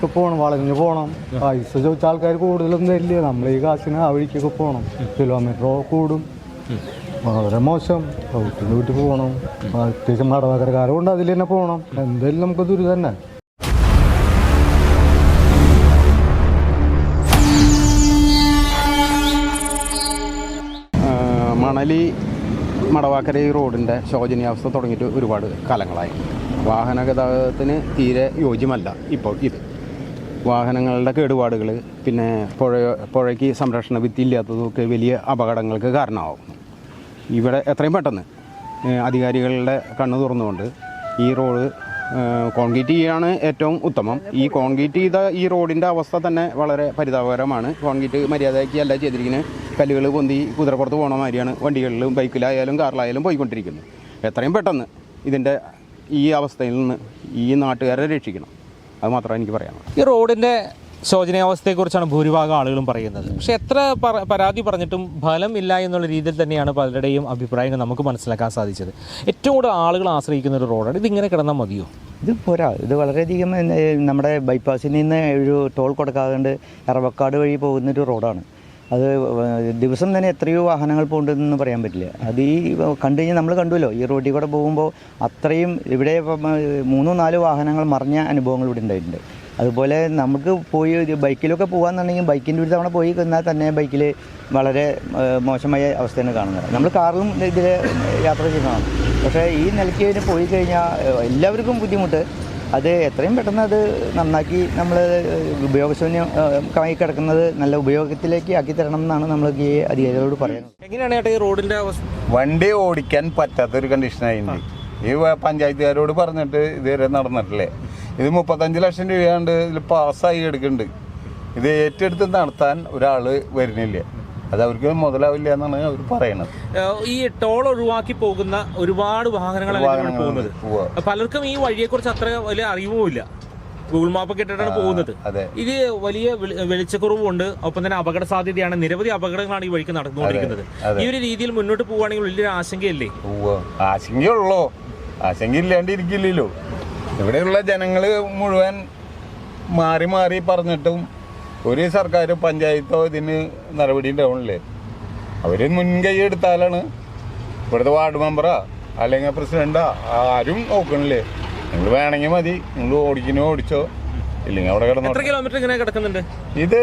ഒക്കെ പോകണം വളഞ്ഞു പോണം. പൈസ ചോദിച്ച ആൾക്കാർ കൂടുതലൊന്നും തരില്ല. നമ്മൾ ഈ കാശിന് ആ വഴിക്കൊക്കെ പോണം. കിലോമീറ്ററോ കൂടും. വളരെ മോശം. വീട്ടിൽ വീട്ടിൽ പോകണം അത്യാവശ്യം മടവകരക്കാരും കൊണ്ട് അതിൽ തന്നെ പോകണം എന്തായാലും നമുക്ക് ദുരിതം തന്നെ. മണലി മടവാക്കര ഈ റോഡിന്റെ ശോചനീയാവസ്ഥ തുടങ്ങിയിട്ട് ഒരുപാട് കാലങ്ങളായി. വാഹന ഗതാഗതത്തിന് തീരെ യോജ്യമല്ല ഇപ്പോൾ ഇത്. വാഹനങ്ങളുടെ കേടുപാടുകൾ പിന്നെ പുഴ പുഴയ്ക്ക് സംരക്ഷണ ഭിത്തി ഇല്ലാത്തതൊക്കെ വലിയ അപകടങ്ങൾക്ക് കാരണമാവും. ഇവിടെ എത്രയും പെട്ടെന്ന് അധികാരികളുടെ കണ്ണ് തുറന്നുകൊണ്ട് ഈ റോഡ് കോൺക്രീറ്റ് ചെയ്യാണ് ഏറ്റവും ഉത്തമം. ഈ കോൺക്രീറ്റ് ചെയ്ത ഈ റോഡിന്റെ അവസ്ഥ തന്നെ വളരെ പരിതാപകരമാണ്. കോൺക്രീറ്റ് മര്യാദയ്ക്ക് അല്ല ചെയ്തിരിക്കുന്നത്. കല്ലുകൾ പൊന്തി കുതിരപ്പുറത്ത് പോകണ മാതിരിയാണ് വണ്ടികളിലും ബൈക്കിലായാലും കാറിലായാലും പോയിക്കൊണ്ടിരിക്കുന്നത്. എത്രയും പെട്ടെന്ന് ഇതിന്റെ ഈ അവസ്ഥയിൽ നിന്ന് ഈ നാട്ടുകാരെ രക്ഷിക്കണം. അത് മാത്രമേ എനിക്ക് പറയാനുള്ളൂ. ഈ റോഡിന്റെ ശോചനീയാവസ്ഥയെക്കുറിച്ചാണ് ഭൂരിഭാഗം ആളുകളും പറയുന്നത്. പക്ഷെ എത്ര പരാതി പറഞ്ഞിട്ടും ഫലം ഇല്ല എന്നുള്ള രീതിയിൽ തന്നെയാണ് പലരുടെയും അഭിപ്രായങ്ങൾ നമുക്ക് മനസ്സിലാക്കാൻ സാധിച്ചത്. ഏറ്റവും കൂടുതൽ ആളുകൾ ആശ്രയിക്കുന്ന ഒരു റോഡാണ്. ഇതിങ്ങനെ ഇങ്ങനെ കിടന്നാൽ മതിയോ? ഇത് പോരാ. ഇത് വളരെയധികം നമ്മുടെ ബൈപ്പാസിൽ നിന്ന് ഒരു ടോൾ കൊടുക്കാതെ എറവക്കാട് വഴി പോകുന്നൊരു റോഡാണ്. അത് ദിവസം തന്നെ എത്രയോ വാഹനങ്ങൾ പോകുന്നുണ്ടെന്ന് പറയാൻ പറ്റില്ല. അത് ഈ കണ്ടു കഴിഞ്ഞാൽ നമ്മൾ കണ്ടുവല്ലോ. ഈ റോഡിൽ കൂടെ പോകുമ്പോൾ അത്രയും ഇവിടെ മൂന്നോ നാലോ വാഹനങ്ങൾ മറിഞ്ഞ അനുഭവങ്ങൾ ഇവിടെ ഉണ്ടായിട്ടുണ്ട്. അതുപോലെ നമുക്ക് പോയി ബൈക്കിലൊക്കെ പോകാന്നുണ്ടെങ്കിൽ ബൈക്കിന്റെ ഒരു തവണ പോയി കഴിഞ്ഞാൽ തന്നെ ബൈക്കിൽ വളരെ മോശമായ അവസ്ഥയാണ് കാണുന്നത്. നമ്മൾ കാറിലും ഇതിൽ യാത്ര ചെയ്യുന്നതാണ് പക്ഷേ ഈ നിലയ്ക്ക് പോയി കഴിഞ്ഞാൽ എല്ലാവർക്കും ബുദ്ധിമുട്ട്. അത് എത്രയും പെട്ടെന്ന് അത് നന്നാക്കി നമ്മൾ ഉപയോഗശൂന്യമായി കിടക്കുന്നത് നല്ല ഉപയോഗത്തിലേക്ക് ആക്കി തരണം എന്നാണ് നമ്മൾ ഈ അധികാരികളോട് പറയുന്നത്. എങ്ങനെയാണ് ചേട്ടാ ഈ റോഡിന്റെ അവസ്ഥ? വണ്ടി ഓടിക്കാൻ പറ്റാത്ത പറ്റാത്തൊരു കണ്ടീഷനായിരുന്നു ഈ പഞ്ചായത്തുകാരോട് പറഞ്ഞിട്ട് ഇതുവരെ നടന്നിട്ടില്ലേ? ഇത് മുപ്പത്തഞ്ച് ലക്ഷം രൂപയാണ്ട് ഇതിൽ പാസ്സായി എടുക്കുന്നുണ്ട്. ഇത് ഏറ്റെടുത്ത് നടത്താൻ ഒരാൾ വരുന്നില്ല. അത് അവർക്ക് മുതലാവില്ല എന്നാണ് അവർ പറയുന്നത് ഈ ടോൾ ഒഴിവാക്കി പോകുന്ന ഒരുപാട് വാഹനങ്ങൾ പോകുന്നത്. പലർക്കും ഈ വഴിയെക്കുറിച്ച് അത്ര വലിയ അറിവുമില്ല. ഗൂഗിൾ മാപ്പ് ഇട്ടിട്ടാണ് പോകുന്നത്. ഇത് വലിയ വെളിച്ചക്കുറവും വെളിച്ചക്കുറവുണ്ട്. ഒപ്പം തന്നെ അപകട സാധ്യതയാണ്. നിരവധി അപകടങ്ങളാണ് ഈ വഴിക്ക് നടന്നുകൊണ്ടിരിക്കുന്നത്. ഈ ഒരു രീതിയിൽ മുന്നോട്ട് പോവുകയാണെങ്കിൽ വലിയൊരു ആശങ്കയല്ലേ. ആശങ്കയുള്ളോ. ആശങ്ക ഇല്ലാണ്ടിരിക്കില്ലല്ലോ ഇവിടെയുള്ള ജനങ്ങൾ മുഴുവൻ മാറി മാറി പറഞ്ഞിട്ടും ഒരു സർക്കാർ പഞ്ചായത്തോ ഇതിന് നടപടി ഉണ്ടാവണില്ലേ? അവർ മുൻകൈ എടുത്താലാണ് ഇവിടുത്തെ വാർഡ് മെമ്പറാ അല്ലെങ്കിൽ പ്രസിഡന്റാ ആരും നോക്കണില്ലേ? നിങ്ങൾ വേണമെങ്കിൽ മതി നിങ്ങൾ ഓടിക്കണോ ഓടിച്ചോ? ഇല്ലെങ്കിൽ അവിടെ കിടന്നോ എത്ര കിലോമീറ്റർ ഇങ്ങനെ കിടക്കുന്നുണ്ട്? ഇത്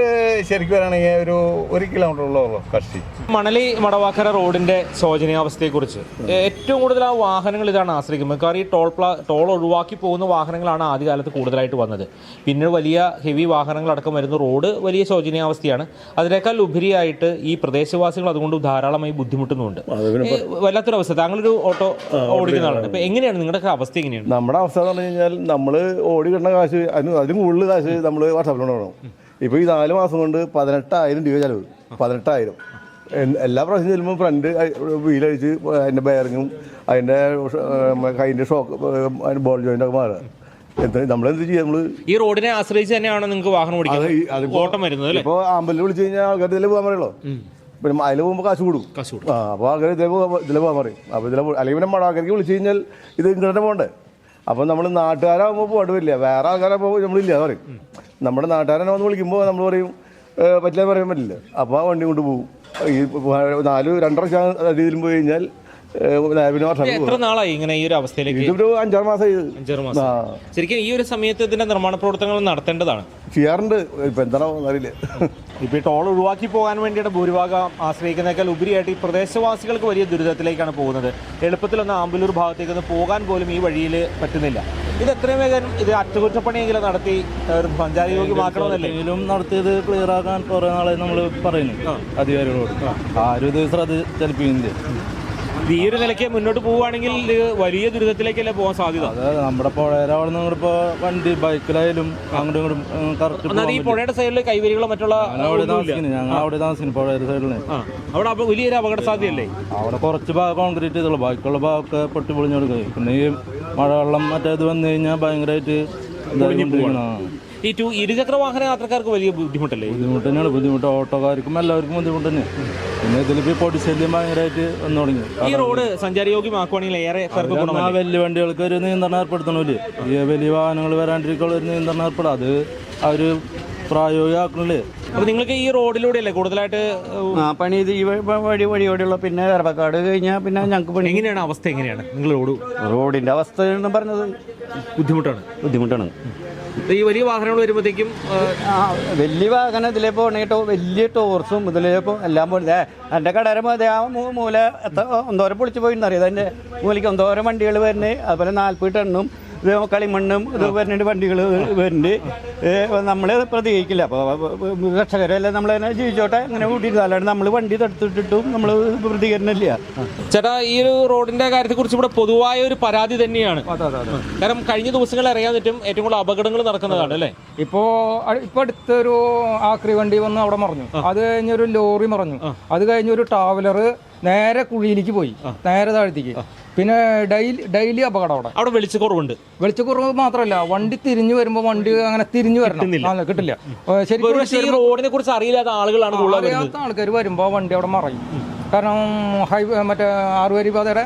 ശരിക്കും പറയുകയാണെങ്കിൽ ഒരു ഒരു കിലോമീറ്റർ ഉള്ളൂ കഷ്ടി. മണലി മടവാക്കര റോഡിന്റെ ശോചനീയാവസ്ഥയെക്കുറിച്ച്. ഏറ്റവും കൂടുതൽ ആ വാഹനങ്ങൾ ഇതാണ് ആശ്രയിക്കുന്നത്. കാരണം ഈ ടോൾ പ്ലാ ടോൾ ഒഴിവാക്കി പോകുന്ന വാഹനങ്ങളാണ് ആദ്യകാലത്ത് കൂടുതലായിട്ട് വന്നത്. പിന്നെ വലിയ ഹെവി വാഹനങ്ങളടക്കം വരുന്ന റോഡ് വലിയ ശോചനീയാവസ്ഥയാണ്. അതിനേക്കാൾ ഉപരിയായിട്ട് ഈ പ്രദേശവാസികൾ അതുകൊണ്ട് ധാരാളമായി ബുദ്ധിമുട്ടുന്നുണ്ട് ഏ, വല്ലാത്തൊരവസ്ഥ. താങ്കളൊരു ഓട്ടോ ഓടിക്കുന്ന ആളാണ്. അപ്പൊ എങ്ങനെയാണ് നിങ്ങളുടെ അവസ്ഥ എങ്ങനെയാണ്? നമ്മുടെ അവസ്ഥ എന്ന് പറഞ്ഞു കഴിഞ്ഞാൽ നമ്മൾ ഓടി കാശ് അതിന് അതിന് കൂടുതൽ കാശ് നമ്മൾ വാട്സാപ്പിലോട്ട് വേണം ഇപ്പോൾ ഈ നാല് മാസം കൊണ്ട് പതിനെട്ടായിരം രൂപ ചിലവ്. പതിനെട്ടായിരം. എല്ലാ പ്രാവശ്യം ചെല്ലുമ്പോൾ ഫ്രണ്ട് വീലഴിച്ച് അതിന്റെ ബെയറിങ്ങും അതിന്റെ കൈന്റെ ഷോക്ക് അതിന്റെ ബോൾ ജോയിന്റ് ഒക്കെ മാറുക നമ്മളെന്ത് ചെയ്യുക നമ്മൾ? ഈ റോഡിനെ ആശ്രയിച്ച് തന്നെയാണ് നിങ്ങൾക്ക് വാഹനം ഓടിക്കുന്നത് ഓട്ടം വരുന്നത് ഇപ്പോൾ ആമ്പലിൽ വിളിച്ചു കഴിഞ്ഞാൽ ആൾക്കാർ ഇതിലെ പോകാൻ പറയുള്ളൂ പിന്നെ അതിൽ പോകുമ്പോൾ കാശ് കൊടുക്കും കാശ് കൂടും. ആ അപ്പോൾ ആൾക്കാർ ഇതിലെ പോകാൻ പറയും. അപ്പോൾ ഇതിലെ അല്ലെങ്കിൽ പിന്നെ മഴ ആൾക്കാർക്ക് വിളിച്ചു കഴിഞ്ഞാൽ ഇത് ഇങ്ങനെ പോകണ്ടേ? അപ്പോൾ നമ്മൾ നാട്ടുകാരാകുമ്പോൾ പോയിട്ട് വരില്ല വേറെ ആൾക്കാരാകുമ്പോൾ നമ്മളില്ല പറയും. നമ്മുടെ നാട്ടുകാരനെ വന്ന് വിളിക്കുമ്പോൾ നമ്മൾ പറയും പറ്റില്ല പറയാൻ പറ്റില്ല. അപ്പോൾ ആ വണ്ടി കൊണ്ട് പോകും ഈ നാല് രണ്ടര രീതിയിലും പോയി കഴിഞ്ഞാൽ പിന്നെ വർഷം എത്ര നാളായി ഇങ്ങനെ ഈ ഒരു അവസ്ഥയിലേക്ക്? ഇതൊരു അഞ്ചാറ് മാസം അഞ്ചാറ് മാസം. ആ. ശരിക്കും ഈ ഒരു സമയത്ത് ഇതിന്റെ നിർമ്മാണ പ്രവർത്തനങ്ങൾ നടത്തേണ്ടതാണ്. ചെയ്യാറുണ്ട്. ഇപ്പൊ എന്താണോ അറിയില്ല. ഇപ്പോൾ ഈ ടോൾ ഒഴിവാക്കി പോകാൻ വേണ്ടിയിട്ട് ഭൂരിഭാഗം ആശ്രയിക്കുന്നേക്കാൾ ഉപരിയായിട്ട് ഈ പ്രദേശവാസികൾക്ക് വലിയ ദുരിതത്തിലേക്കാണ് പോകുന്നത്. എളുപ്പത്തിലൊന്ന് ആമ്പലൂർ ഭാഗത്തേക്ക് ഒന്ന് പോകാൻ പോലും ഈ വഴിയിൽ പറ്റുന്നില്ല. ഇത് എത്രയും വേഗം ഇത് അറ്റകുറ്റപ്പണിയെങ്കിലും നടത്തി ഒരു സഞ്ചാരയോഗ്യമാക്കണമെന്നല്ലേ എങ്കിലും നടത്തിയത് ക്ലിയർ ആക്കാൻ കുറേ നാളെ നമ്മൾ പറയുന്നു. അധികാരികളോട്. ആരും ഇത് ശ്രദ്ധ ചലിപ്പിക്കുന്നില്ല ഇത് ഈ ഒരു നിലയ്ക്ക് മുന്നോട്ട് പോവുകയാണെങ്കിൽ വലിയ ദുരിതത്തിലേക്കല്ലേ പോകാൻ സാധ്യത? അതായത് നമ്മുടെ പുഴയുടെ അവിടെ നിന്ന് ഇപ്പോൾ വണ്ടി ബൈക്കിലായാലും അങ്ങോട്ടും ഇങ്ങോട്ടും കറക്റ്റ് ഈ പുഴയുടെ സൈഡിൽ കൈവരികളോ മറ്റുള്ള അവിടെ ഒന്നുമില്ല. താമസിക്കുന്നു. ഞങ്ങൾ അവിടെ താമസിക്കുന്നു പുഴയുടെ സൈഡിൽ അവിടെ അപ്പൊ വലിയൊരു അപകട സാധ്യതയല്ലേ അവിടെ കുറച്ച് ഭാഗം കോൺക്രീറ്റ് ചെയ്തുള്ളൂ. ബാക്കിയുള്ള ഭാഗമൊക്കെ പൊട്ടി പൊളിഞ്ഞു കൊടുക്കുക പിന്നെ ഈ മഴവെള്ളം മറ്റേത് വന്നു കഴിഞ്ഞാൽ ഭയങ്കരമായിട്ട് ഇതായിക്കൊണ്ടിരിക്കണം. ഈ ടു ഇരുചക്ര വാഹന യാത്രക്കാർക്ക് വലിയ ബുദ്ധിമുട്ടല്ലേ? ബുദ്ധിമുട്ട് തന്നെയാണ് ബുദ്ധിമുട്ട് ഓട്ടോക്കാർക്കും എല്ലാവർക്കും ബുദ്ധിമുട്ട് തന്നെ പിന്നെ ഇതിലിപ്പോൾ പൊടി ശല്യം ഭയങ്കരമായിട്ട് വന്നു തുടങ്ങി. ഈ റോഡ് സഞ്ചാരയോഗ്യമാക്കുവാണെങ്കിൽ ഏറെ ആ വലിയ വണ്ടികൾക്ക് ഒരു നിയന്ത്രണം ഏർപ്പെടുത്തണമല്ലേ ഈ വലിയ വാഹനങ്ങൾ വരാണ്ടിരിക്കുള്ള ഒരു നിയന്ത്രണം ഏർപ്പെടും അത് അവർ പ്രായോഗികമാക്കണില്ലേ അപ്പൊ നിങ്ങൾക്ക് ഈ റോഡിലൂടെ അല്ലേ കൂടുതലായിട്ട് ആ പണി ഇത് ഈ വഴി വഴി വഴിയോടെയുള്ള പിന്നെ എറപ്പക്കാട് കഴിഞ്ഞാൽ പിന്നെ ഞങ്ങൾക്ക് പണി. എങ്ങനെയാണ് അവസ്ഥ എങ്ങനെയാണ്? നിങ്ങൾ റോഡ് റോഡിന്റെ അവസ്ഥ പറഞ്ഞത് ബുദ്ധിമുട്ടാണ്. ബുദ്ധിമുട്ടാണ്. ഈ വലിയ വാഹനങ്ങൾ വരുമ്പോഴത്തേക്കും വലിയ വാഹനം ഇതിലേ ഉണ്ടെങ്കിൽ വലിയ ടോർസും ഇതിലേ പോ എല്ലാം പോലെ എന്റെ കടരം അതെ ആ മൂല എത്ര എന്തോരം പൊളിച്ച് പോയിന്നറിയാം? അതിന്റെ മൂലയ്ക്ക് എന്തോരം വണ്ടികൾ വരുന്നത്? അതുപോലെ നാൽപ്പത് ടണ്ണും ഇത് കളിമണ്ണും ഇത് വരുന്നുണ്ട് വണ്ടികൾ വരുന്നുണ്ട്. നമ്മൾ പ്രതികരിക്കില്ല. അപ്പോൾ കർഷകരെല്ലാം നമ്മൾ തന്നെ ജീവിച്ചോട്ടെ അങ്ങനെ കൂട്ടിയിട്ട് അല്ലാണ്ട് നമ്മൾ വണ്ടി തടുത്തിട്ടിട്ടും നമ്മൾ പ്രതികരണമില്ല. ചേട്ടാ ഈ ഒരു റോഡിന്റെ കാര്യത്തെക്കുറിച്ച് ഇവിടെ പൊതുവായ ഒരു പരാതി തന്നെയാണ്. കാരണം കഴിഞ്ഞ ദിവസങ്ങളിൽ അറിയാൻ പറ്റും ഏറ്റവും കൂടുതൽ അപകടങ്ങൾ നടക്കുന്നതാണ് അല്ലേ? ഇപ്പോ ഇപ്പൊ അടുത്തൊരു ആക്രി വണ്ടി വന്ന് അവിടെ മറിഞ്ഞു. അത് കഴിഞ്ഞൊരു ലോറി മറിഞ്ഞു. അത് കഴിഞ്ഞൊരു ട്രാവലർ നേരെ കുഴിയിലേക്ക് പോയി. നേരെ താഴ്ത്തിക്ക്. പിന്നെ ഡെയിലി ഡെയിലി അപകടം അവിടെ. അവിടെ വെളിച്ചക്കുറവുണ്ട്. വെളിച്ചക്കുറവ് മാത്രമല്ല വണ്ടി തിരിഞ്ഞു വരുമ്പോൾ വണ്ടി അങ്ങനെ തിരിഞ്ഞു വരണം. കിട്ടില്ല. ശരിക്കും റോഡിനെ കുറിച്ച് അറിയില്ലാത്ത ആളുകളാണ് അറിയാത്ത ആൾക്കാർ വരുമ്പോൾ വണ്ടി അവിടെ മറയും. കാരണം ഹൈവേ മറ്റേ ആറുവരി പാതയുടെ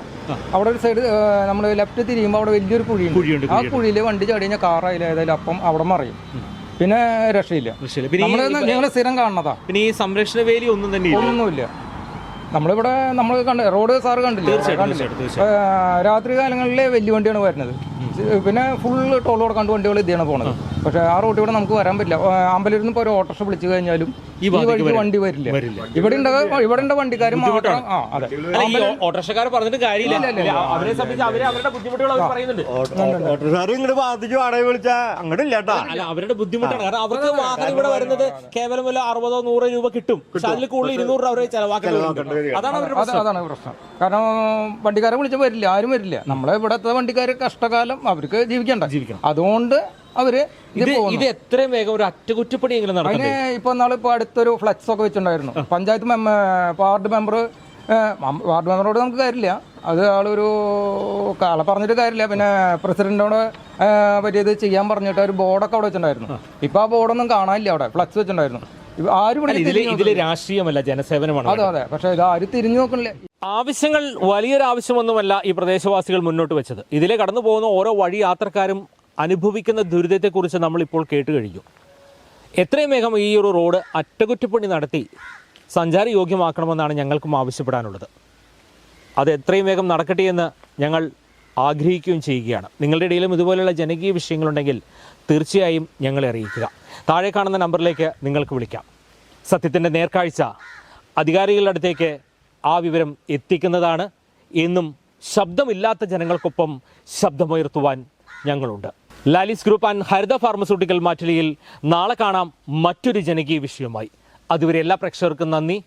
അവിടെ ഒരു സൈഡ് നമ്മൾ ലെഫ്റ്റ് തിരിയുമ്പോൾ അവിടെ വലിയൊരു കുഴിയുണ്ട്, ആ കുഴിയിൽ വണ്ടി ചാടി കഴിഞ്ഞാൽ കാറായാലും ഏതായാലും അപ്പം അവിടെ മറയും. പിന്നെ രക്ഷയില്ല. നമ്മൾ ഞങ്ങൾ സ്ഥിരം കാണുന്നതാ. പിന്നെ ഈ സംരക്ഷണ വേലി ഒന്നും തന്നെ ഒന്നുമില്ല. നമ്മളിവിടെ നമ്മൾ കണ്ട റോഡ് സാറ് കണ്ടില്ല? രാത്രി കാലങ്ങളിലെ വലിയ വണ്ടിയാണ് വരുന്നത് പിന്നെ ഫുള്ള് ടോൾ കൊടുക്കാണ്ട് വണ്ടികൾ ഇതാണ് പോണത്. പക്ഷെ ആ റോട്ടിൽ കൂടെ നമുക്ക് വരാൻ പറ്റില്ല. ഏ, അമ്പലത്തിൽ നിന്ന് ഇപ്പോൾ ഒരു ഓട്ടോറിക്ഷ വിളിച്ചു കഴിഞ്ഞാലും ഈ വഴിക്ക് വണ്ടി വരില്ല. ഇവിടെ ഉണ്ട് ഇവിടെ മാത്രം ആ അതെ. ഓട്ടോറിക്ഷക്കാർ പറഞ്ഞിട്ട് കാര്യമില്ല. അവരെ സംബന്ധിച്ച് അവരെ അവരുടെ ബുദ്ധിമുട്ടുകൾ അവർ പറയുന്നുണ്ട്. ഓട്ടോസാർ ഇങ്ങോട്ട് ബാധിച്ച് വാടക വിളിച്ചാ അങ്ങോട്ട് ഇല്ലാട്ടാ അല്ല അവരുടെ ബുദ്ധിമുട്ടാണ്. കാരണം അവർക്ക് വാഹനം ഇവിടെ വരുന്നത് കേവലം വല്ല അറുപതോ നൂറോ രൂപ കിട്ടും. പക്ഷെ അതിൽ കൂടുതൽ ഇരുന്നൂറ് രൂപ അവർ ചെലവാക്കേണ്ടി അതാണ് അവരുടെ പ്രശ്നം. അതാണ് പ്രശ്നം. കാരണം വണ്ടിക്കാരെ വിളിച്ച് വരില്ല ആരും വരില്ല. നമ്മളെ ഇവിടത്തെ വണ്ടിക്കാർ കഷ്ടകാലം അവർക്ക് ജീവിക്കണ്ട. ജീവിക്കണം. അതുകൊണ്ട് അവർ ഇത് ഇത് എത്രയും വേഗം ഒരു അറ്റകുറ്റപ്പണിയെങ്കിലും അതിന് നടക്കണ്ടേ ഇപ്പൊ നാളെ ഇപ്പൊ അടുത്തൊരു ഫ്ലക്സ് ഒക്കെ വെച്ചിട്ടുണ്ടായിരുന്നു. Panchayat member- ward member ward മെമ്പറോട് നമുക്ക് കാര്യമില്ല. അത് ആളൊരു ആളെ പറഞ്ഞിട്ട് കാര്യമില്ല. പിന്നെ പ്രസിഡന്റിനോട് പറ്റിയത് ചെയ്യാൻ പറഞ്ഞിട്ട് ഒരു ബോർഡൊക്കെ അവിടെ വെച്ചിട്ടുണ്ടായിരുന്നു. ഇപ്പൊ ആ ബോർഡൊന്നും കാണാനില്ല അവിടെ. ഫ്ലക്സ് വെച്ചിട്ടുണ്ടായിരുന്നു. ഇതിൽ രാഷ്ട്രീയമല്ല ജനസേവനമാണ് അതെ അതെ. പക്ഷെ ഇത് ആര് തിരിഞ്ഞു നോക്കണില്ലേ ആവശ്യങ്ങൾ വലിയൊരു ആവശ്യമൊന്നുമല്ല ഈ പ്രദേശവാസികൾ മുന്നോട്ട് വെച്ചത്. ഇതിലെ കടന്നു പോകുന്ന ഓരോ വഴി യാത്രക്കാരും അനുഭവിക്കുന്ന ദുരിതത്തെക്കുറിച്ച് നമ്മളിപ്പോൾ കേട്ട് കഴിഞ്ഞു. എത്രയും വേഗം ഈ ഒരു റോഡ് അറ്റകുറ്റപ്പണി നടത്തി സഞ്ചാര യോഗ്യമാക്കണമെന്നാണ് ഞങ്ങൾക്കും ആവശ്യപ്പെടാനുള്ളത്. അത് എത്രയും വേഗം നടക്കട്ടെ എന്ന് ഞങ്ങൾ ആഗ്രഹിക്കുകയും ചെയ്യുകയാണ്. നിങ്ങളുടെ ഇടയിലും ഇതുപോലെയുള്ള ജനകീയ വിഷയങ്ങളുണ്ടെങ്കിൽ തീർച്ചയായും ഞങ്ങളെ അറിയിക്കുക. താഴെ കാണുന്ന നമ്പറിലേക്ക് നിങ്ങൾക്ക് വിളിക്കാം. സത്യത്തിന്റെ നേർക്കാഴ്ച അധികാരികളുടെ അടുത്തേക്ക് ആ വിവരം എത്തിക്കുന്നതാണ്. എന്നും ശബ്ദമില്ലാത്ത ജനങ്ങൾക്കൊപ്പം ശബ്ദമുയർത്തുവാൻ ഞങ്ങളുണ്ട്. Lalis group and Haritha pharmaceutical മാറ്റിലിയിൽ നാളെ കാണാം മറ്റൊരു ജനകീയ വിഷയവുമായി. അതുവരെ എല്ലാ പ്രേക്ഷകർക്കും നന്ദി.